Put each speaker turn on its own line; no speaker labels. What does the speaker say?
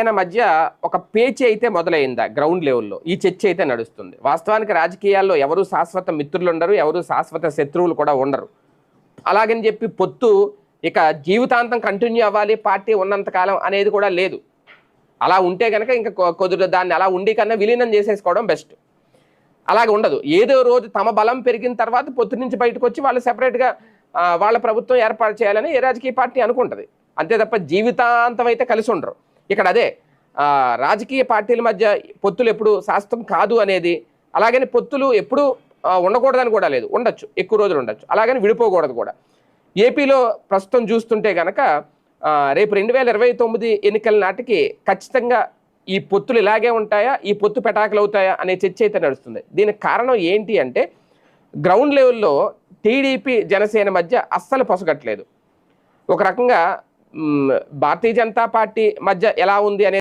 ఆయన మధ్య ఒక పేచి అయితే మొదలైందా గ్రౌండ్ లెవెల్లో? ఈ చర్చ అయితే నడుస్తుంది. వాస్తవానికి రాజకీయాల్లో ఎవరు శాశ్వత మిత్రులు ఉండరు ఎవరు శాశ్వత శత్రువులు కూడా ఉండరు. అలాగని చెప్పి పొత్తు ఇక జీవితాంతం కంటిన్యూ అవ్వాలి పార్టీ ఉన్నంతకాలం అనేది కూడా లేదు. అలా ఉంటే కనుక ఇంకా కొద్దిగా దాన్ని అలా ఉండి కన్నా విలీనం చేసేసుకోవడం బెస్ట్. అలాగే ఉండదు. ఏదో రోజు తమ బలం పెరిగిన తర్వాత పొత్తు నుంచి బయటకు వచ్చి వాళ్ళు సెపరేట్గా వాళ్ళ ప్రభుత్వం ఏర్పాటు చేయాలని ఏ రాజకీయ పార్టీ అనుకుంటుంది. అంతే తప్ప జీవితాంతం అయితే కలిసి ఉండరు. ఇక్కడ అదే రాజకీయ పార్టీల మధ్య పొత్తులు ఎప్పుడు శాస్త్రం కాదు అనేది అలాగని పొత్తులు ఎప్పుడు ఉండకూడదని కూడా లేదు. ఉండొచ్చు ఎక్కువ రోజులు ఉండొచ్చు. అలాగని విడిపోకూడదు కూడా. ఏపీలో ప్రస్తుతం చూస్తుంటే కనుక రేపు రెండు వేల ఇరవై తొమ్మిది ఎన్నికల నాటికి ఖచ్చితంగా ఈ పొత్తులు ఇలాగే ఉంటాయా ఈ పొత్తు పెటాకులు అవుతాయా అనే చర్చ అయితే నడుస్తుంది. దీనికి కారణం ఏంటి అంటే గ్రౌండ్ లెవెల్లో టీడీపీ జనసేన మధ్య అస్సలు పొసగట్లేదు. ఒక రకంగా భారతీయ జనతా పార్టీ మధ్య ఎలా ఉంది అనే